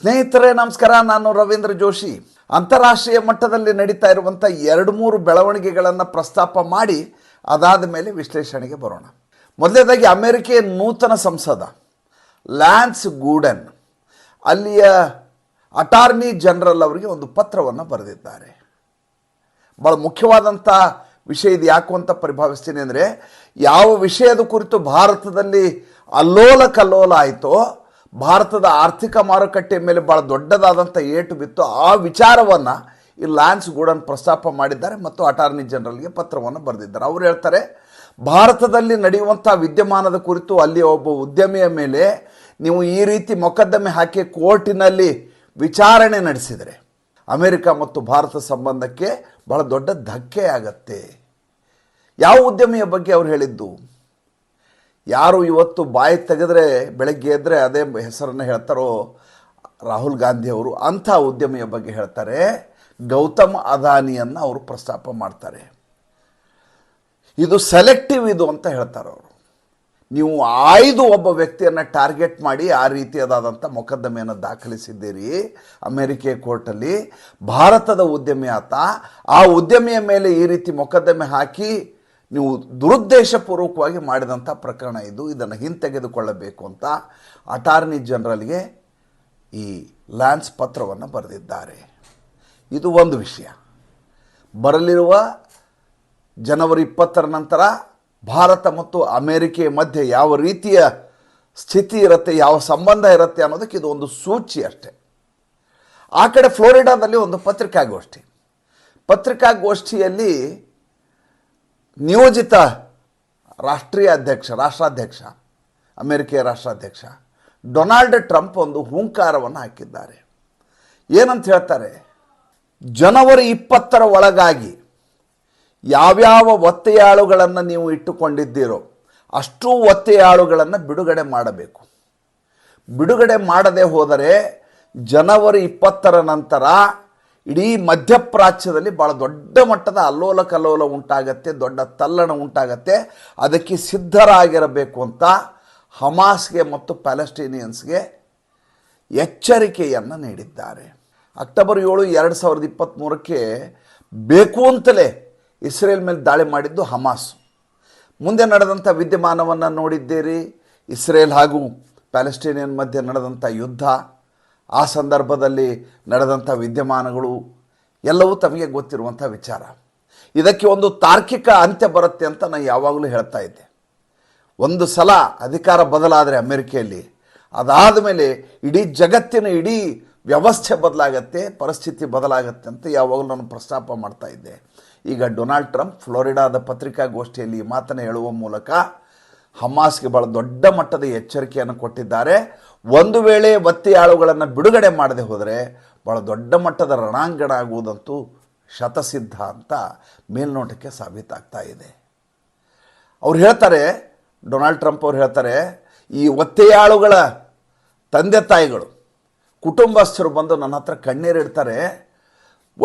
ಸ್ನೇಹಿತರೇ, ನಮಸ್ಕಾರ. ನಾನು ರವೀಂದ್ರ ಜೋಶಿ. ಅಂತಾರಾಷ್ಟ್ರೀಯ ಮಟ್ಟದಲ್ಲಿ ನಡೀತಾ ಇರುವಂಥ ಎರಡು ಮೂರು ಬೆಳವಣಿಗೆಗಳನ್ನು ಪ್ರಸ್ತಾಪ ಮಾಡಿ ಅದಾದ ಮೇಲೆ ವಿಶ್ಲೇಷಣೆಗೆ ಬರೋಣ. ಮೊದಲನೇದಾಗಿ ಅಮೆರಿಕೆಯ ನೂತನ ಸಂಸದ, ಲ್ಯಾನ್ಸ್ ಗೂಡನ್. ಅಲ್ಲಿಯ ಅಟಾರ್ನಿ ಜನರಲ್ ಅವರಿಗೆ ಒಂದು ಪತ್ರವನ್ನು ಬರೆದಿದ್ದಾರೆ. ಭಾಳ ಮುಖ್ಯವಾದಂಥ ವಿಷಯ ಇದು ಯಾಕು ಅಂತ ಪರಿಭಾವಿಸ್ತೀನಿ ಅಂದರೆ, ಯಾವ ವಿಷಯದ ಕುರಿತು ಭಾರತದಲ್ಲಿ ಅಲ್ಲೋಲ ಕಲ್ಲೋಲ ಆಯಿತೋ ಭಾರತದ ಆರ್ಥಿಕ ಮಾರುಕಟ್ಟೆ ಮೇಲೆ ಭಾಳ ದೊಡ್ಡದಾದಂಥ ಏಟು ಬಿತ್ತು. ಆ ವಿಚಾರವನ್ನು ಈ ಲ್ಯಾನ್ಸ್ ಗೂಡನ್ ಪ್ರಸ್ತಾಪ ಮಾಡಿದ್ದಾರೆ ಮತ್ತು ಅಟಾರ್ನಿ ಜನರಲ್ಗೆ ಪತ್ರವನ್ನು ಬರೆದಿದ್ದಾರೆ. ಅವರು ಹೇಳ್ತಾರೆ, ಭಾರತದಲ್ಲಿ ನಡೆಯುವಂಥ ವಿದ್ಯಮಾನದ ಕುರಿತು ಅಲ್ಲಿ ಒಬ್ಬ ಉದ್ಯಮಿಯ ಮೇಲೆ ನೀವು ಈ ರೀತಿ ಮೊಕದ್ದಮೆ ಹಾಕಿ ಕೋರ್ಟಿನಲ್ಲಿ ವಿಚಾರಣೆ ನಡೆಸಿದರೆ ಅಮೆರಿಕ ಮತ್ತು ಭಾರತ ಸಂಬಂಧಕ್ಕೆ ಬಹಳ ದೊಡ್ಡ ಧಕ್ಕೆ ಆಗತ್ತೆ. ಯಾವ ಉದ್ಯಮಿಯ ಬಗ್ಗೆ ಅವ್ರು ಹೇಳಿದ್ದು? ಯಾರು ಇವತ್ತು ಬಾಯಿ ತೆಗೆದ್ರೆ ಬೆಳಗ್ಗೆ ಎದ್ದರೆ ಅದೇ ಹೆಸರನ್ನು ಹೇಳ್ತಾರೋ ರಾಹುಲ್ ಗಾಂಧಿ ಅವರು, ಅಂಥ ಉದ್ಯಮಿಯ ಬಗ್ಗೆ ಹೇಳ್ತಾರೆ. ಗೌತಮ್ ಅದಾನಿಯನ್ನು ಅವರು ಪ್ರಸ್ತಾಪ ಮಾಡ್ತಾರೆ. ಇದು ಸೆಲೆಕ್ಟಿವ್ ಇದು ಅಂತ ಹೇಳ್ತಾರೆ ಅವರು. ನೀವು ಆಯ್ದು ಒಬ್ಬ ವ್ಯಕ್ತಿಯನ್ನು ಟಾರ್ಗೆಟ್ ಮಾಡಿ ಆ ರೀತಿಯಾದಂಥ ಮೊಕದ್ದಮೆಯನ್ನು ದಾಖಲಿಸಿದ್ದೀರಿ ಅಮೆರಿಕೆ ಕೋರ್ಟಲ್ಲಿ. ಭಾರತದ ಉದ್ಯಮಿ ಆತ. ಆ ಉದ್ಯಮಿಯ ಮೇಲೆ ಈ ರೀತಿ ಮೊಕದ್ದಮೆ ಹಾಕಿ ನೀವು ದುರುದ್ದೇಶಪೂರ್ವಕವಾಗಿ ಮಾಡಿದಂಥ ಪ್ರಕರಣ ಇದು. ಇದನ್ನು ಹಿಂತೆಗೆದುಕೊಳ್ಳಬೇಕು ಅಂತ ಅಟಾರ್ನಿ ಜನರಲ್ಗೆ ಈ ಲ್ಯಾನ್ಸ್ ಪತ್ರವನ್ನು ಬರೆದಿದ್ದಾರೆ. ಇದು ಒಂದು ವಿಷಯ. ಬರಲಿರುವ ಜನವರಿ ಇಪ್ಪತ್ತರ ನಂತರ ಭಾರತ ಮತ್ತು ಅಮೇರಿಕೆಯ ಮಧ್ಯೆ ಯಾವ ರೀತಿಯ ಸ್ಥಿತಿ ಇರುತ್ತೆ, ಯಾವ ಸಂಬಂಧ ಇರುತ್ತೆ ಅನ್ನೋದಕ್ಕೆ ಇದು ಒಂದು ಸೂಚಿ ಅಷ್ಟೆ. ಆ ಕಡೆ ಫ್ಲೋರಿಡಾದಲ್ಲಿ ಒಂದು ಪತ್ರಿಕಾಗೋಷ್ಠಿ. ಪತ್ರಿಕಾಗೋಷ್ಠಿಯಲ್ಲಿ ನಿಯೋಜಿತ ರಾಷ್ಟ್ರೀಯ ಅಧ್ಯಕ್ಷ, ರಾಷ್ಟ್ರಾಧ್ಯಕ್ಷ, ಅಮೆರಿಕೆಯ ರಾಷ್ಟ್ರಾಧ್ಯಕ್ಷ ಡೊನಾಲ್ಡ್ ಟ್ರಂಪ್ ಒಂದು ಹೂಂಕಾರವನ್ನು ಹಾಕಿದ್ದಾರೆ. ಏನಂತ ಹೇಳ್ತಾರೆ? ಜನವರಿ ಇಪ್ಪತ್ತರ ಒಳಗಾಗಿ ಯಾವ್ಯಾವ ಒತ್ತೆಯಾಳುಗಳನ್ನು ನೀವು ಇಟ್ಟುಕೊಂಡಿದ್ದೀರೋ ಅಷ್ಟೂ ಒತ್ತೆಯಾಳುಗಳನ್ನು ಬಿಡುಗಡೆ ಮಾಡಬೇಕು. ಬಿಡುಗಡೆ ಮಾಡದೆ ಹೋದರೆ ಜನವರಿ ಇಪ್ಪತ್ತರ ನಂತರ ಇಡೀ ಮಧ್ಯಪ್ರಾಚ್ಯದಲ್ಲಿ ಭಾಳ ದೊಡ್ಡ ಮಟ್ಟದ ಅಲ್ಲೋಲ ಕಲ್ಲೋಲ ಉಂಟಾಗತ್ತೆ, ದೊಡ್ಡ ತಲ್ಲಣ ಉಂಟಾಗತ್ತೆ. ಅದಕ್ಕೆ ಸಿದ್ಧರಾಗಿರಬೇಕು ಅಂತ ಹಮಾಸ್ಗೆ ಮತ್ತು ಪ್ಯಾಲೆಸ್ಟೀನಿಯನ್ಸ್ಗೆ ಎಚ್ಚರಿಕೆಯನ್ನು ನೀಡಿದ್ದಾರೆ. ಅಕ್ಟೋಬರ್ ಏಳು ಎರಡು ಸಾವಿರದ ಇಪ್ಪತ್ತ್ಮೂರಕ್ಕೆ ಬೇಕು ಅಂತಲೇ ಇಸ್ರೇಲ್ ಮೇಲೆ ದಾಳಿ ಮಾಡಿದ್ದು ಹಮಾಸ್. ಮುಂದೆ ನಡೆದಂಥ ವಿದ್ಯಮಾನವನ್ನು ನೋಡಿದ್ದೀರಿ. ಇಸ್ರೇಲ್ ಹಾಗೂ ಪ್ಯಾಲೆಸ್ಟೀನಿಯನ್ ಮಧ್ಯೆ ನಡೆದಂಥ ಯುದ್ಧ. ಆ ಸಂದರ್ಭದಲ್ಲಿ ನಡೆದಂಥ ವಿದ್ಯಮಾನಗಳು ಎಲ್ಲವೂ ತಮಗೆ ಗೊತ್ತಿರುವಂಥ ವಿಚಾರ. ಇದಕ್ಕೆ ಒಂದು ತಾರ್ಕಿಕ ಅಂತ್ಯ ಬರುತ್ತೆ ಅಂತ ನಾನು ಯಾವಾಗಲೂ ಹೇಳ್ತಾ ಇದ್ದೆ. ಒಂದು ಸಲ ಅಧಿಕಾರ ಬದಲಾದರೆ ಅಮೆರಿಕೆಯಲ್ಲಿ, ಅದಾದ ಮೇಲೆ ಇಡೀ ಜಗತ್ತಿನ ಇಡೀ ವ್ಯವಸ್ಥೆ ಬದಲಾಗತ್ತೆ, ಪರಿಸ್ಥಿತಿ ಬದಲಾಗತ್ತೆ ಅಂತ ಯಾವಾಗಲೂ ನಾನು ಪ್ರಸ್ತಾಪ ಮಾಡ್ತಾ ಇದ್ದೆ. ಈಗ ಡೊನಾಲ್ಡ್ ಟ್ರಂಪ್ ಫ್ಲೋರಿಡಾದ ಪತ್ರಿಕಾಗೋಷ್ಠಿಯಲ್ಲಿ ಈ ಮಾತನ್ನು ಹೇಳುವ ಮೂಲಕ ಹಮಾಸ್ಗೆ ಭಾಳ ದೊಡ್ಡ ಮಟ್ಟದ ಎಚ್ಚರಿಕೆಯನ್ನು ಕೊಟ್ಟಿದ್ದಾರೆ. ಒಂದು ವೇಳೆ ಒತ್ತೆಯಾಳುಗಳನ್ನು ಬಿಡುಗಡೆ ಮಾಡದೆ ಹೋದರೆ ಭಾಳ ದೊಡ್ಡ ಮಟ್ಟದ ರಣಾಂಗಣ ಆಗುವುದಂತೂ ಶತಸಿದ್ಧ ಅಂತ ಮೇಲ್ನೋಟಕ್ಕೆ ಸಾಬೀತಾಗ್ತಾ ಇದೆ. ಅವ್ರು ಹೇಳ್ತಾರೆ, ಡೊನಾಲ್ಡ್ ಟ್ರಂಪ್ ಅವ್ರು ಹೇಳ್ತಾರೆ, ಈ ಒತ್ತೆಯಾಳುಗಳ ತಂದೆ ತಾಯಿಗಳು, ಕುಟುಂಬಸ್ಥರು ಬಂದು ನನ್ನ ಹತ್ರ ಕಣ್ಣೀರಿಡ್ತಾರೆ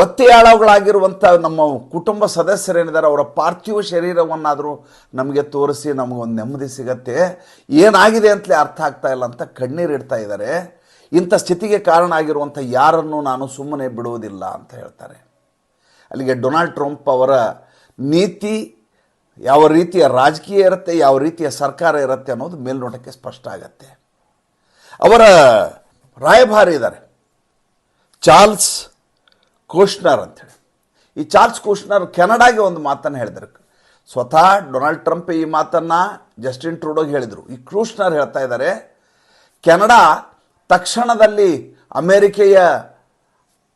ಒತ್ತೆಯಾಳುಗಳಾಗಿರುವಂಥ ನಮ್ಮ ಕುಟುಂಬ ಸದಸ್ಯರೇನಿದ್ದಾರೆ, ಅವರ ಪಾರ್ಥಿವ ಶರೀರವನ್ನಾದರೂ ನಮಗೆ ತೋರಿಸಿ ನಮಗೊಂದು ನೆಮ್ಮದಿ ಸಿಗತ್ತೆ. ಏನಾಗಿದೆ ಅಂತಲೇ ಅರ್ಥ ಆಗ್ತಾ ಇಲ್ಲ ಅಂತ ಕಣ್ಣೀರಿಡ್ತಾ ಇದ್ದಾರೆ. ಇಂಥ ಸ್ಥಿತಿಗೆ ಕಾರಣ ಆಗಿರುವಂಥ ಯಾರನ್ನು ನಾನು ಸುಮ್ಮನೆ ಬಿಡುವುದಿಲ್ಲ ಅಂತ ಹೇಳ್ತಾರೆ. ಅಲ್ಲಿಗೆ ಡೊನಾಲ್ಡ್ ಟ್ರಂಪ್ ಅವರ ನೀತಿ ಯಾವ ರೀತಿಯ ರಾಜಕೀಯ ಇರುತ್ತೆ, ಯಾವ ರೀತಿಯ ಸರ್ಕಾರ ಇರುತ್ತೆ ಅನ್ನೋದು ಮೇಲ್ನೋಟಕ್ಕೆ ಸ್ಪಷ್ಟ ಆಗತ್ತೆ. ಅವರ ರಾಯಭಾರಿ ಇದ್ದಾರೆ. ಚಾರ್ಲ್ಸ್ ಕೂಶ್ನರ್ ಅಂಥೇಳಿ ಈ ಚಾರ್ಲ್ಸ್ ಕೋಶ್ನರ್ ಕೆನಡಾಗೆ ಒಂದು ಮಾತನ್ನು ಹೇಳಿದ್ರು. ಸ್ವತಃ ಡೊನಾಲ್ಡ್ ಟ್ರಂಪ್ ಈ ಮಾತನ್ನು ಜಸ್ಟಿನ್ ಟ್ರೂಡೋಗೆ ಹೇಳಿದರು. ಈ ಕೃಷ್ಣರ್ ಹೇಳ್ತಾ ಇದ್ದಾರೆ, ಕೆನಡಾ ತಕ್ಷಣದಲ್ಲಿ ಅಮೇರಿಕೆಯ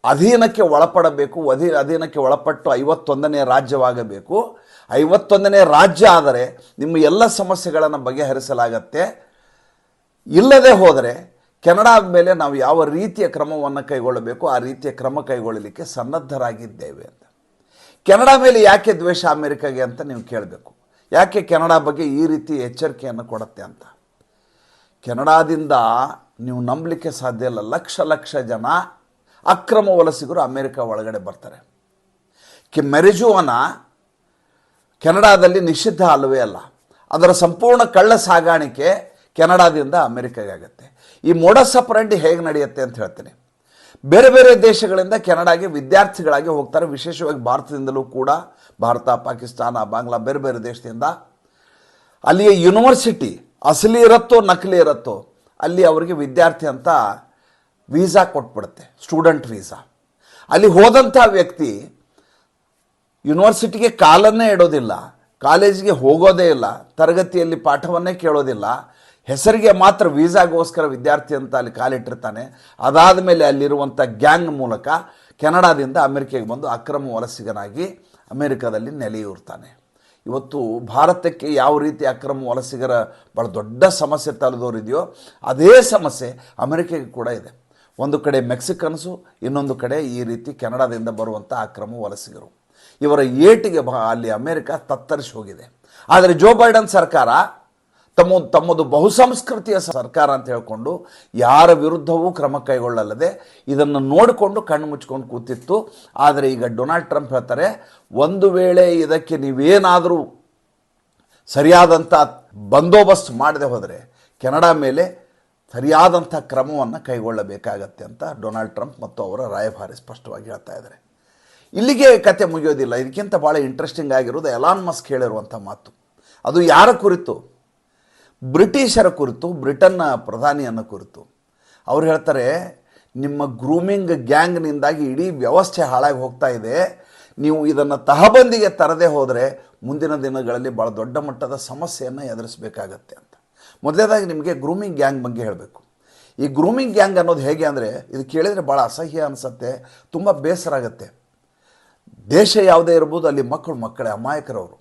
ಅಧೀನಕ್ಕೆ ಒಳಪಡಬೇಕು, ಅಧೀ, ಅಧೀನಕ್ಕೆ ಒಳಪಟ್ಟು ಐವತ್ತೊಂದನೇ ರಾಜ್ಯವಾಗಬೇಕು. ಐವತ್ತೊಂದನೇ ರಾಜ್ಯ ಆದರೆ ನಿಮ್ಮ ಎಲ್ಲ ಸಮಸ್ಯೆಗಳನ್ನು ಬಗೆಹರಿಸಲಾಗತ್ತೆ. ಇಲ್ಲದೆ ಹೋದರೆ ಕೆನಡಾದ ಮೇಲೆ ನಾವು ಯಾವ ರೀತಿಯ ಕ್ರಮವನ್ನು ಕೈಗೊಳ್ಳಬೇಕು, ಆ ರೀತಿಯ ಕ್ರಮ ಕೈಗೊಳ್ಳಲಿಕ್ಕೆ ಸನ್ನದ್ಧರಾಗಿದ್ದೇವೆ ಅಂತ. ಕೆನಡಾ ಮೇಲೆ ಯಾಕೆ ದ್ವೇಷ ಅಮೆರಿಕಾಗೆ ಅಂತ ನೀವು ಕೇಳಬೇಕು. ಯಾಕೆ ಕೆನಡಾ ಬಗ್ಗೆ ಈ ರೀತಿ ಎಚ್ಚರಿಕೆಯನ್ನು ಕೊಡುತ್ತೆ ಅಂತ? ಕೆನಡಾದಿಂದ ನೀವು ನಂಬಲಿಕ್ಕೆ ಸಾಧ್ಯ ಇಲ್ಲ. ಲಕ್ಷ ಲಕ್ಷ ಜನ ಅಕ್ರಮ ವಲಸಿಗರು ಅಮೆರಿಕ ಒಳಗಡೆ ಬರ್ತಾರೆ. ಕೆ ಮೆರಿಜುವನ ಕೆನಡಾದಲ್ಲಿ ನಿಷಿದ್ಧ ಅಲ್ಲವೇ ಅಲ್ಲ. ಅದರ ಸಂಪೂರ್ಣ ಕಳ್ಳ ಸಾಗಾಣಿಕೆ ಕೆನಡಾದಿಂದ ಅಮೆರಿಕಗೆ ಆಗುತ್ತೆ. ಈ ಮೋಡಸ್ ಅಪರಂಡಿ ಹೇಗೆ ನಡೆಯುತ್ತೆ ಅಂತ ಹೇಳ್ತೀನಿ. ಬೇರೆ ಬೇರೆ ದೇಶಗಳಿಂದ ಕೆನಡಾಗೆ ವಿದ್ಯಾರ್ಥಿಗಳಾಗಿ ಹೋಗ್ತಾರೆ. ವಿಶೇಷವಾಗಿ ಭಾರತದಿಂದಲೂ ಕೂಡ, ಭಾರತ, ಪಾಕಿಸ್ತಾನ, ಬಾಂಗ್ಲಾ, ಬೇರೆ ಬೇರೆ ದೇಶದಿಂದ. ಅಲ್ಲಿಯ ಯೂನಿವರ್ಸಿಟಿ, ಅಸಲಿ ಇರತ್ತೋ, ನಕಲಿ ಇರತ್ತೋ, ಅಲ್ಲಿ ಅವರಿಗೆ ವಿದ್ಯಾರ್ಥಿ ಅಂತ ವೀಸಾ ಕೊಟ್ಬಿಡುತ್ತೆ, ಸ್ಟೂಡೆಂಟ್ ವೀಸಾ. ಅಲ್ಲಿ ಹೋದಂಥ ವ್ಯಕ್ತಿ ಯೂನಿವರ್ಸಿಟಿಗೆ ಕಾಲನ್ನೇ ಇಡೋದಿಲ್ಲ, ಕಾಲೇಜಿಗೆ ಹೋಗೋದೇ ಇಲ್ಲ, ತರಗತಿಯಲ್ಲಿ ಪಾಠವನ್ನೇ ಕೇಳೋದಿಲ್ಲ ಹೆಸರಿಗೆ ಮಾತ್ರ ವೀಸಾಗೋಸ್ಕರ ವಿದ್ಯಾರ್ಥಿ ಅಂತ ಅಲ್ಲಿ ಕಾಲಿಟ್ಟಿರ್ತಾನೆ. ಅದಾದ ಮೇಲೆ ಅಲ್ಲಿರುವಂಥ ಗ್ಯಾಂಗ್ ಮೂಲಕ ಕೆನಡಾದಿಂದ ಅಮೆರಿಕೆಗೆ ಬಂದು ಅಕ್ರಮ ವಲಸಿಗನಾಗಿ ಅಮೆರಿಕದಲ್ಲಿ ನೆಲೆಯೂರ್ತಾನೆ. ಇವತ್ತು ಭಾರತಕ್ಕೆ ಯಾವ ರೀತಿ ಅಕ್ರಮ ವಲಸಿಗರ ಭಾಳ ದೊಡ್ಡ ಸಮಸ್ಯೆ ತಲೆದೋರಿದೆಯೋ ಅದೇ ಸಮಸ್ಯೆ ಅಮೆರಿಕೆಗೆ ಕೂಡ ಇದೆ. ಒಂದು ಕಡೆ ಮೆಕ್ಸಿಕನ್ಸು, ಇನ್ನೊಂದು ಕಡೆ ಈ ರೀತಿ ಕೆನಡಾದಿಂದ ಬರುವಂಥ ಅಕ್ರಮ ವಲಸಿಗರು. ಇವರ ಏಟಿಗೆ ಬ ಅಲ್ಲಿ ಅಮೆರಿಕ ತತ್ತರಿಸಿ ಹೋಗಿದೆ. ಆದರೆ ಜೋ ಬೈಡನ್ ಸರ್ಕಾರ ತಮ್ಮ, ತಮ್ಮದು ಬಹುಸಂಸ್ಕೃತಿಯ ಸರ್ಕಾರ ಅಂತ ಹೇಳಿಕೊಂಡು ಯಾರ ವಿರುದ್ಧವೂ ಕ್ರಮ ಕೈಗೊಳ್ಳಲ್ಲದೆ ಇದನ್ನು ನೋಡಿಕೊಂಡು ಕಣ್ಣು ಮುಚ್ಕೊಂಡು ಕೂತಿತ್ತು. ಆದರೆ ಈಗ ಡೊನಾಲ್ಡ್ ಟ್ರಂಪ್ ಹೇಳ್ತಾರೆ, ಒಂದು ವೇಳೆ ಇದಕ್ಕೆ ನೀವೇನಾದರೂ ಸರಿಯಾದಂಥ ಬಂದೋಬಸ್ತ್ ಮಾಡದೆ ಹೋದರೆ ಕೆನಡಾ ಮೇಲೆ ಸರಿಯಾದಂಥ ಕ್ರಮವನ್ನು ಕೈಗೊಳ್ಳಬೇಕಾಗತ್ತೆ ಅಂತ ಡೊನಾಲ್ಡ್ ಟ್ರಂಪ್ ಮತ್ತು ಅವರ ರಾಯಭಾರಿ ಸ್ಪಷ್ಟವಾಗಿ ಹೇಳ್ತಾ ಇದ್ದಾರೆ. ಇಲ್ಲಿಗೆ ಕತೆ ಮುಗಿಯೋದಿಲ್ಲ. ಇದಕ್ಕಿಂತ ಭಾಳ ಇಂಟ್ರೆಸ್ಟಿಂಗ್ ಆಗಿರೋದು ಎಲಾನ್ ಮಸ್ಕ್ ಹೇಳಿರುವಂಥ ಮಾತು. ಅದು ಯಾರ ಕುರಿತು? ಬ್ರಿಟಿಷರ ಕುರಿತು, ಬ್ರಿಟನ್ನ ಪ್ರಧಾನಿಯನ್ನು ಕುರಿತು. ಅವ್ರು ಹೇಳ್ತಾರೆ, ನಿಮ್ಮ ಗ್ರೂಮಿಂಗ್ ಗ್ಯಾಂಗ್ನಿಂದಾಗಿ ಇಡೀ ವ್ಯವಸ್ಥೆ ಹಾಳಾಗಿ ಹೋಗ್ತಾ ಇದೆ. ನೀವು ಇದನ್ನು ತಹಬಂದಿಗೆ ತರದೇ ಹೋದರೆ ಮುಂದಿನ ದಿನಗಳಲ್ಲಿ ಭಾಳ ದೊಡ್ಡ ಮಟ್ಟದ ಸಮಸ್ಯೆಯನ್ನು ಎದುರಿಸಬೇಕಾಗತ್ತೆ ಅಂತ. ಮೊದಲೇದಾಗಿ ನಿಮಗೆ ಗ್ರೂಮಿಂಗ್ ಗ್ಯಾಂಗ್ ಬಗ್ಗೆ ಹೇಳಬೇಕು. ಈ ಗ್ರೂಮಿಂಗ್ ಗ್ಯಾಂಗ್ ಅನ್ನೋದು ಹೇಗೆ ಅಂದರೆ, ಇದು ಕೇಳಿದರೆ ಭಾಳ ಅಸಹ್ಯ ಅನಿಸುತ್ತೆ, ತುಂಬ ಬೇಸರ ಆಗುತ್ತೆ. ದೇಶ ಯಾವುದೇ ಇರ್ಬೋದು, ಅಲ್ಲಿ ಮಕ್ಕಳು ಮಕ್ಕಳೇ, ಅಮಾಯಕರವರು.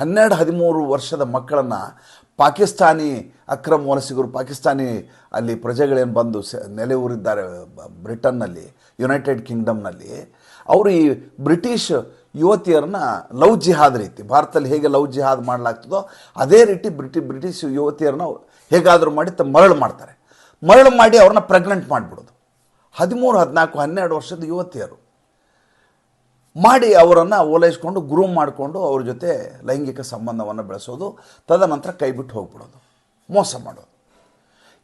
ಹನ್ನೆರಡು ಹದಿಮೂರು ವರ್ಷದ ಮಕ್ಕಳನ್ನು ಪಾಕಿಸ್ತಾನಿ ಅಕ್ರಮ ವಲಸಿಗರು, ಪಾಕಿಸ್ತಾನಿ ಅಲ್ಲಿ ಪ್ರಜೆಗಳೇನು ಬಂದು ನೆಲೆ ಊರಿದ್ದಾರೆ ಬ್ರಿಟನ್ನಲ್ಲಿ, ಯುನೈಟೆಡ್ ಕಿಂಗ್ಡಮ್ನಲ್ಲಿ, ಅವರು ಈ ಬ್ರಿಟಿಷ್ ಯುವತಿಯರನ್ನ ಲವ್ ಜಿಹಾದ್ ರೀತಿ, ಭಾರತದಲ್ಲಿ ಹೇಗೆ ಲವ್ ಜಿಹಾದ್ ಮಾಡಲಾಗ್ತದೋ ಅದೇ ರೀತಿ ಬ್ರಿಟಿ, ಬ್ರಿಟಿಷ್ ಯುವತಿಯರನ್ನ ಹೇಗಾದರೂ ಮಾಡಿ ತ, ಮರಳು ಮಾಡ್ತಾರೆ. ಮರಳು ಮಾಡಿ ಅವ್ರನ್ನ ಪ್ರೆಗ್ನೆಂಟ್ ಮಾಡಿಬಿಡೋದು. ಹದಿಮೂರು, ಹದಿನಾಲ್ಕು, ಹನ್ನೆರಡು ವರ್ಷದ ಯುವತಿಯರು. ಮಾಡಿ ಅವರನ್ನು ಓಲೈಸ್ಕೊಂಡು ಗ್ರೂಮ್ ಮಾಡಿಕೊಂಡು ಅವ್ರ ಜೊತೆ ಲೈಂಗಿಕ ಸಂಬಂಧವನ್ನು ಬೆಳೆಸೋದು, ತದನಂತರ ಕೈ ಬಿಟ್ಟು ಹೋಗ್ಬಿಡೋದು, ಮೋಸ ಮಾಡೋದು.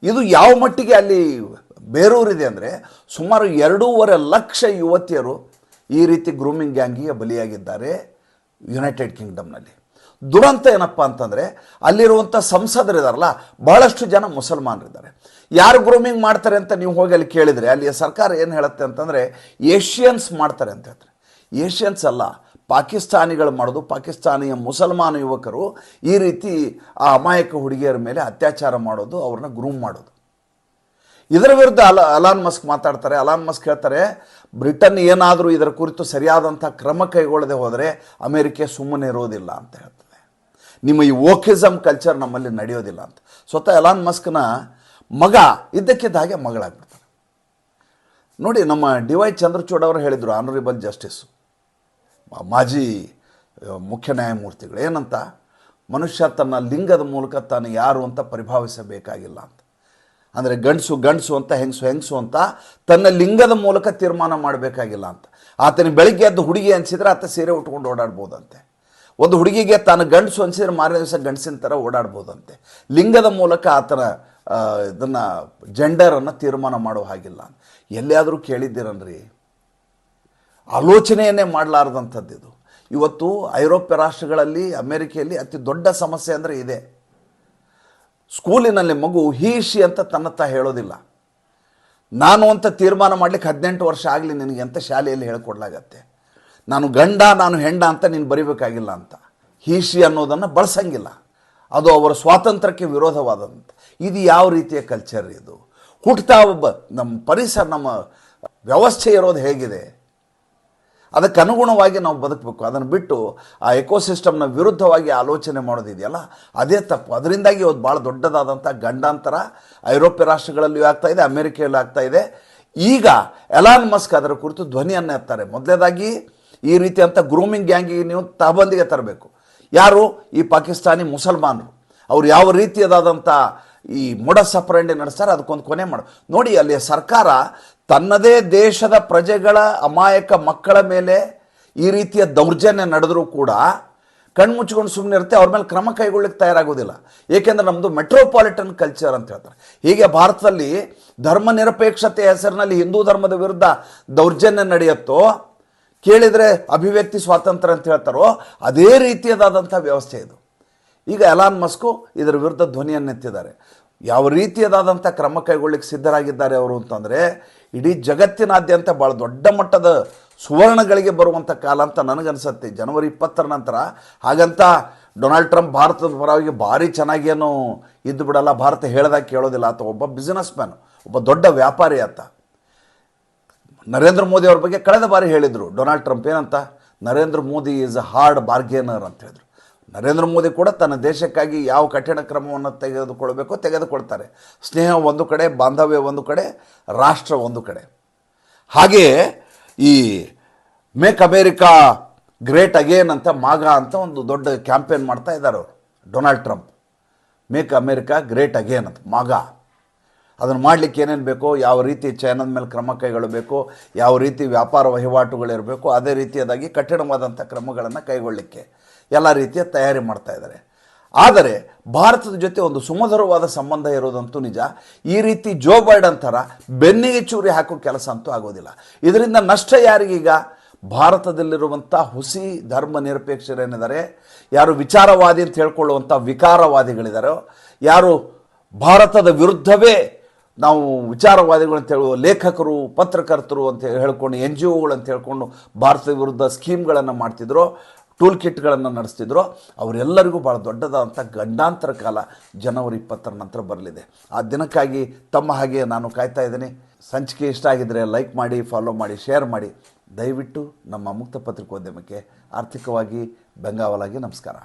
ಇದು ಯಾವ ಮಟ್ಟಿಗೆ ಅಲ್ಲಿ ಬೇರೂರಿದೆ ಅಂದರೆ ಸುಮಾರು ಎರಡೂವರೆ ಲಕ್ಷ ಯುವತಿಯರು ಈ ರೀತಿ ಗ್ರೂಮಿಂಗ್ ಗ್ಯಾಂಗಿಗೆ ಬಲಿಯಾಗಿದ್ದಾರೆ ಯುನೈಟೆಡ್ ಕಿಂಗ್ಡಮ್ನಲ್ಲಿ. ದುರಂತ ಏನಪ್ಪ ಅಂತಂದರೆ ಅಲ್ಲಿರುವಂಥ ಸಂಸದರಿದಾರಲ್ಲ, ಬಹಳಷ್ಟು ಜನ ಮುಸಲ್ಮಾನರಿದ್ದಾರೆ. ಯಾರು ಗ್ರೂಮಿಂಗ್ ಮಾಡ್ತಾರೆ ಅಂತ ನೀವು ಹೋಗಿ ಅಲ್ಲಿ ಕೇಳಿದರೆ, ಅಲ್ಲಿಯ ಸರ್ಕಾರ ಏನು ಹೇಳುತ್ತೆ ಅಂತಂದರೆ ಏಷ್ಯನ್ಸ್ ಮಾಡ್ತಾರೆ ಅಂತ ಹೇಳ್ತಾರೆ. ಏಷ್ಯನ್ಸ್ ಅಲ್ಲ, ಪಾಕಿಸ್ತಾನಿಗಳು ಮಾಡೋದು. ಪಾಕಿಸ್ತಾನಿಯ ಮುಸಲ್ಮಾನ ಯುವಕರು ಈ ರೀತಿ ಆ ಅಮಾಯಕ ಹುಡುಗಿಯರ ಮೇಲೆ ಅತ್ಯಾಚಾರ ಮಾಡೋದು, ಅವ್ರನ್ನ ಗ್ರೂಮ್ ಮಾಡೋದು. ಇದರ ವಿರುದ್ಧ ಅಲ, ಅಲಾನ್ ಮಸ್ಕ್ ಮಾತಾಡ್ತಾರೆ. ಅಲಾನ್ ಮಸ್ಕ್ ಹೇಳ್ತಾರೆ, ಬ್ರಿಟನ್ ಏನಾದರೂ ಇದರ ಕುರಿತು ಸರಿಯಾದಂಥ ಕ್ರಮ ಕೈಗೊಳ್ಳದೆ ಹೋದರೆ ಅಮೇರಿಕೆ ಸುಮ್ಮನೆ ಇರೋದಿಲ್ಲ ಅಂತ ಹೇಳ್ತದೆ. ನಿಮ್ಮ ಈ ಓಕಿಸಮ್ ಕಲ್ಚರ್ ನಮ್ಮಲ್ಲಿ ನಡೆಯೋದಿಲ್ಲ ಅಂತ. ಸ್ವತಃ ಅಲಾನ್ ಮಸ್ಕ್ನ ಮಗ, ಇದ್ದಕ್ಕಿದ್ದ ಹಾಗೆ ಮಗಳಾಗ್ಬಿಡ್ತಾರೆ ನೋಡಿ, ನಮ್ಮ ಡಿ ವೈ ಚಂದ್ರಚೂಡ್ ಅವರು ಹೇಳಿದರು ಆನರೇಬಲ್ ಜಸ್ಟಿಸ್ ಮಾಜಿ ಮುಖ್ಯ ನ್ಯಾಯಮೂರ್ತಿಗಳು. ಏನಂತ? ಮನುಷ್ಯ ತನ್ನ ಲಿಂಗದ ಮೂಲಕ ತಾನು ಯಾರು ಅಂತ ಪರಿಭಾವಿಸಬೇಕಾಗಿಲ್ಲ ಅಂತ. ಅಂದರೆ ಗಂಡಸು ಗಂಡಸು ಅಂತ, ಹೆಂಗಸು ಹೆಂಗಸು ಅಂತ ತನ್ನ ಲಿಂಗದ ಮೂಲಕ ತೀರ್ಮಾನ ಮಾಡಬೇಕಾಗಿಲ್ಲ ಅಂತ. ಆತನಿಗೆ ಬೆಳಿಗ್ಗೆ ಎದ್ದು ಹುಡುಗಿ ಅನಿಸಿದ್ರೆ ಆತ ಸೀರೆ ಉಟ್ಕೊಂಡು ಓಡಾಡ್ಬೋದಂತೆ. ಒಂದು ಹುಡುಗಿಗೆ ತಾನು ಗಂಡಸು ಅನಿಸಿದ್ರೆ ಮಾರನೇ ದಿವಸ ಗಂಡಸಿನ ಥರ ಓಡಾಡ್ಬೋದಂತೆ. ಲಿಂಗದ ಮೂಲಕ ಆತನ ಇದನ್ನು ಜೆಂಡರನ್ನು ತೀರ್ಮಾನ ಮಾಡೋ ಹಾಗಿಲ್ಲ ಎಲ್ಲಿಯಾದರೂ ಕೇಳಿದ್ದೀರನ್ರಿ? ಆಲೋಚನೆಯನ್ನೇ ಮಾಡಲಾರ್ದಂಥದ್ದು ಇದು. ಇವತ್ತು ಐರೋಪ್ಯ ರಾಷ್ಟ್ರಗಳಲ್ಲಿ, ಅಮೇರಿಕೆಯಲ್ಲಿ ಅತಿ ದೊಡ್ಡ ಸಮಸ್ಯೆ ಅಂದರೆ ಇದೆ. ಸ್ಕೂಲಿನಲ್ಲಿ ಮಗು ಹೀಶಿ ಅಂತ ತನ್ನತ್ತ ಹೇಳೋದಿಲ್ಲ. ನಾನು ಅಂತ ತೀರ್ಮಾನ ಮಾಡಲಿಕ್ಕೆ ಹದಿನೆಂಟು ವರ್ಷ ಆಗಲಿ ನಿನಗೆ ಅಂತ ಶಾಲೆಯಲ್ಲಿ ಹೇಳ್ಕೊಡ್ಲಾಗತ್ತೆ. ನಾನು ಗಂಡ, ನಾನು ಹೆಂಡ ಅಂತ ನೀನು ಬರಿಬೇಕಾಗಿಲ್ಲ ಅಂತ. ಹೀಶಿ ಅನ್ನೋದನ್ನು ಬಳಸಂಗಿಲ್ಲ. ಅದು ಅವರ ಸ್ವಾತಂತ್ರ್ಯಕ್ಕೆ ವಿರೋಧವಾದಂಥ ಇದು ಯಾವ ರೀತಿಯ ಕಲ್ಚರ್ ಇದು? ಹುಟ್ಟುತ್ತಾ ಒಬ್ಬ, ನಮ್ಮ ಪರಿಸರ, ನಮ್ಮ ವ್ಯವಸ್ಥೆ ಇರೋದು ಹೇಗಿದೆ? ಅದಕ್ಕೆ ಅನುಗುಣವಾಗಿ ನಾವು ಬದುಕಬೇಕು. ಅದನ್ನು ಬಿಟ್ಟು ಆ ಎಕೋಸಿಸ್ಟಮ್ನ ವಿರುದ್ಧವಾಗಿ ಆಲೋಚನೆ ಮಾಡೋದಿದೆಯಲ್ಲ, ಅದೇ ತಪ್ಪು. ಅದರಿಂದಾಗಿ ಅವ್ರು ಭಾಳ ದೊಡ್ಡದಾದಂಥ ಗಂಡಾಂತರ ಐರೋಪ್ಯ ರಾಷ್ಟ್ರಗಳಲ್ಲಿಯೂ ಆಗ್ತಾ ಇದೆ, ಅಮೆರಿಕೆಯಲ್ಲೂ ಆಗ್ತಾ ಇದೆ. ಈಗ ಎಲಾನ್ ಮಸ್ಕ್ ಅದರ ಕುರಿತು ಧ್ವನಿಯನ್ನು ಎತ್ತಾರೆ. ಮೊದಲೇದಾಗಿ ಈ ರೀತಿಯಂಥ ಗ್ರೂಮಿಂಗ್ ಗ್ಯಾಂಗಿಗೆ ನೀವು ತಹಬಂದಿಗೆ ತರಬೇಕು. ಯಾರು? ಈ ಪಾಕಿಸ್ತಾನಿ ಮುಸಲ್ಮಾನರು. ಅವ್ರು ಯಾವ ರೀತಿಯದಾದಂಥ ಈ ಮೊಡ ಸಪರಂಡಿ ನಡೆಸ್ತಾರೆ, ಅದಕ್ಕೊಂದು ಕೊನೆ ಮಾಡು. ನೋಡಿ, ಅಲ್ಲಿ ಸರ್ಕಾರ ತನ್ನದೇ ದೇಶದ ಪ್ರಜೆಗಳ ಅಮಾಯಕ ಮಕ್ಕಳ ಮೇಲೆ ಈ ರೀತಿಯ ದೌರ್ಜನ್ಯ ನಡೆದರೂ ಕೂಡ ಕಣ್ಮುಚ್ಕೊಂಡು ಸುಮ್ಮನೆ ಇರುತ್ತೆ, ಅವ್ರ ಮೇಲೆ ಕ್ರಮ ಕೈಗೊಳ್ಳಕ್ಕೆ ತಯಾರಾಗೋದಿಲ್ಲ. ಏಕೆಂದರೆ ನಮ್ಮದು ಮೆಟ್ರೋಪಾಲಿಟನ್ ಕಲ್ಚರ್ ಅಂತ ಹೇಳ್ತಾರೆ. ಹೀಗೆ ಭಾರತದಲ್ಲಿ ಧರ್ಮ ನಿರಪೇಕ್ಷತೆ ಹೆಸರಿನಲ್ಲಿ ಹಿಂದೂ ಧರ್ಮದ ವಿರುದ್ಧ ದೌರ್ಜನ್ಯ ನಡೆಯುತ್ತೋ, ಕೇಳಿದರೆ ಅಭಿವ್ಯಕ್ತಿ ಸ್ವಾತಂತ್ರ್ಯ ಅಂತ ಹೇಳ್ತಾರೋ, ಅದೇ ರೀತಿಯದಾದಂಥ ವ್ಯವಸ್ಥೆ ಇದು. ಈಗ ಎಲಾನ್ ಮಸ್ಕು ಇದರ ವಿರುದ್ಧ ಧ್ವನಿಯನ್ನೆತ್ತಿದ್ದಾರೆ. ಯಾವ ರೀತಿಯದಾದಂಥ ಕ್ರಮ ಕೈಗೊಳ್ಳಿಕ್ಕೆ ಸಿದ್ಧರಾಗಿದ್ದಾರೆ ಅವರು ಅಂತಂದರೆ, ಇಡೀ ಜಗತ್ತಿನಾದ್ಯಂತ ಭಾಳ ದೊಡ್ಡ ಮಟ್ಟದ ಸುವರ್ಣಗಳಿಗೆ ಬರುವಂಥ ಕಾಲ ಅಂತ ನನಗನ್ಸತ್ತೆ. ಜನವರಿ ಇಪ್ಪತ್ತರ ನಂತರ ಹಾಗಂತ ಡೊನಾಲ್ಡ್ ಟ್ರಂಪ್ ಭಾರತದ ಪರವಾಗಿ ಭಾರಿ ಚೆನ್ನಾಗೇನು ಇದ್ದು ಬಿಡಲ್ಲ. ಭಾರತ ಹೇಳ್ದಾಗ ಕೇಳೋದಿಲ್ಲ. ಆತ ಒಬ್ಬ ಬಿಸ್ನೆಸ್ ಮ್ಯಾನ್ ಒಬ್ಬ ದೊಡ್ಡ ವ್ಯಾಪಾರಿ ಆತ. ನರೇಂದ್ರ ಮೋದಿ ಅವ್ರ ಬಗ್ಗೆ ಕಳೆದ ಬಾರಿ ಹೇಳಿದರು. ಡೊನಾಲ್ಡ್ ಟ್ರಂಪ್ ಏನಂತ? Narendra Modi is a hard bargainer ಅಂತ ಹೇಳಿದ್ರು. ನರೇಂದ್ರ ಮೋದಿ ಕೂಡ ತನ್ನ ದೇಶಕ್ಕಾಗಿ ಯಾವ ಕಠಿಣ ಕ್ರಮವನ್ನು ತೆಗೆದುಕೊಳ್ಬೇಕೋ ತೆಗೆದುಕೊಳ್ತಾರೆ. ಸ್ನೇಹ ಒಂದು ಕಡೆ, ಬಾಂಧವ್ಯ ಒಂದು ಕಡೆ, ರಾಷ್ಟ್ರ ಒಂದು ಕಡೆ. ಹಾಗೆಯೇ ಈ ಮೇಕ್ ಅಮೇರಿಕಾ ಗ್ರೇಟ್ ಅಗೇನ್ ಅಂತ ಮಾಗ ಅಂತ ಒಂದು ದೊಡ್ಡ ಕ್ಯಾಂಪೇನ್ ಮಾಡ್ತಾ ಇದ್ದಾರೆ ಅವರು. Donald Trump. Make America great again ಅಂತ ಮಾಗ. ಅದನ್ನು ಮಾಡಲಿಕ್ಕೆ ಏನೇನು ಬೇಕೋ, ಯಾವ ರೀತಿ ಚೈನಾದ ಮೇಲೆ ಕ್ರಮ ಕೈಗೊಳ್ಳಬೇಕು, ಯಾವ ರೀತಿ ವ್ಯಾಪಾರ ವಹಿವಾಟುಗಳಿರಬೇಕು ಅದೇ ರೀತಿಯದಾಗಿ ಕಠಿಣವಾದಂಥ ಕ್ರಮಗಳನ್ನು ಕೈಗೊಳ್ಳಲಿಕ್ಕೆ ಎಲ್ಲ ರೀತಿಯ ತಯಾರಿ ಮಾಡ್ತಾ ಇದ್ದಾರೆ. ಆದರೆ ಭಾರತದ ಜೊತೆ ಒಂದು ಸುಮಧುರವಾದ ಸಂಬಂಧ ಇರೋದಂತೂ ನಿಜ. ಈ ರೀತಿ ಜೋ ಬೈಡನ್ ಥರ ಬೆನ್ನಿಗೆ ಚೂರಿ ಹಾಕೋ ಕೆಲಸ ಅಂತೂ ಆಗೋದಿಲ್ಲ. ಇದರಿಂದ ನಷ್ಟ ಯಾರಿಗೀಗ? ಭಾರತದಲ್ಲಿರುವಂಥ ಹುಸಿ ಧರ್ಮ ನಿರಪೇಕ್ಷರೇನಿದ್ದಾರೆ? ಯಾರು ವಿಚಾರವಾದಿ ಅಂತ ಹೇಳ್ಕೊಳ್ಳುವಂಥ ವಿಕಾರವಾದಿಗಳಿದ್ದಾರೋ ಯಾರು ಭಾರತದ ವಿರುದ್ಧವೇ ನಾವು ವಿಚಾರವಾದಿಗಳು ಅಂತ ಹೇಳುವ ಲೇಖಕರು, ಪತ್ರಕರ್ತರು ಅಂತ ಹೇಳ್ಕೊಂಡು ಎನ್ ಜಿ ಓಗಳು ಅಂತ ಹೇಳ್ಕೊಂಡು ಭಾರತದ ವಿರುದ್ಧ ಸ್ಕೀಮ್ಗಳನ್ನು ಮಾಡ್ತಿದ್ರು? ಟೂಲ್ ಕಿಟ್ಗಳನ್ನು ನಡೆಸ್ತಿದ್ರು. ಅವರೆಲ್ಲರಿಗೂ ಭಾಳ ದೊಡ್ಡದಾದಂಥ ಗಂಡಾಂತರ ಕಾಲ ಜನವರಿ ಇಪ್ಪತ್ತರ ನಂತರ ಬರಲಿದೆ. ಆ ದಿನಕ್ಕಾಗಿ ತಮ್ಮ ಹಾಗೆ ನಾನು ಕಾಯ್ತಾ ಇದ್ದೀನಿ. ಸಂಚಿಕೆ ಇಷ್ಟ ಆಗಿದ್ದರೆ ಲೈಕ್ ಮಾಡಿ, ಫಾಲೋ ಮಾಡಿ, ಶೇರ್ ಮಾಡಿ. ದಯವಿಟ್ಟು ನಮ್ಮ ಮುಕ್ತ ಪತ್ರಿಕೋದ್ಯಮಕ್ಕೆ ಆರ್ಥಿಕವಾಗಿ ಬೆಂಗಾವಲಾಗಿ ನಮಸ್ಕಾರ.